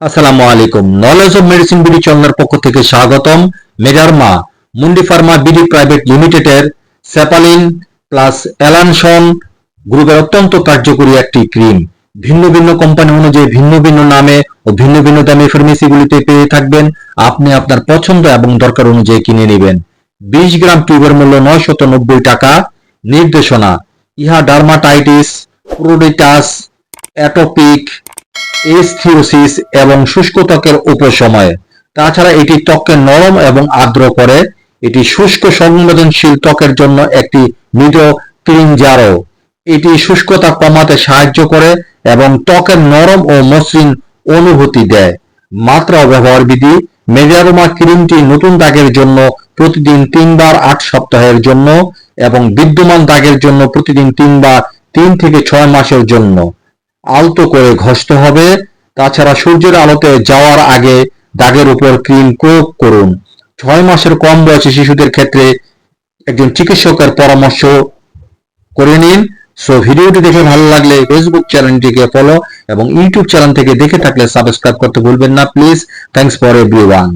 আসসালামু আলাইকুম। Knowledge of medicine BD চন্দ্রের পক্ষ থেকে স্বাগতম। মেডারমা মুন্ডি ফার্মা বিডি প্রাইভেট লিমিটেডের সেপালিন প্লাস অ্যালানসন গ্রুপের অত্যন্ত কার্যকরী একটি ক্রিম। ভিন্ন ভিন্ন কোম্পানি অনুযায়ী ভিন্ন ভিন্ন নামে ও ভিন্ন ভিন্ন দামে ফার্মেসিগুলিতে পেয়ে থাকবেন। আপনি আপনার পছন্দ এবং দরকার অনুযায়ী কিনে নেবেন। বিশ গ্রাম টিউবের মূল্য নয়শত নব্বই টাকা। নির্দেশনা ইহা ডার্মাটাইটিস প্রোডিটাস অ্যাটোপিক এস্থিওসিস এবং শুষ্ক ত্বকের উপশময়। তাছাড়া এটি ত্বককে নরম এবং আর্দ্র করে। এটি শুষ্ক সংবেদনশীল ত্বকের জন্য একটি মৃদ ক্লিনজারও এটি শুষ্কতা কমাতে সাহায্য করে এবং ত্বকের নরম ও মসৃণ অনুভূতি দেয়। মাত্রা ব্যবহার বিধি মেজারোমা ক্রিমটি নতুন দাগের জন্য প্রতিদিন তিনবার আট সপ্তাহের জন্য এবং বিদ্যমান দাগের জন্য প্রতিদিন তিনবার তিন থেকে ছয় মাসের জন্য। আলতো করে ঘষতে হবে। তাছাড়া সূর্যের আলোতে যাওয়ার আগে দাগের উপর ক্রিম প্রয়োগ করুন। ছয় মাসের কম বয়সী শিশুদের ক্ষেত্রে একজন চিকিৎসকের পরামর্শ করে নিন। সো ভিডিওটি দেখে ভালো লাগলে ফেসবুক চ্যানেলটিকে ফলো এবং ইউটিউব চ্যানেল থেকে দেখে থাকলে সাবস্ক্রাইব করতে ভুলবেন না। Please thanks for everyone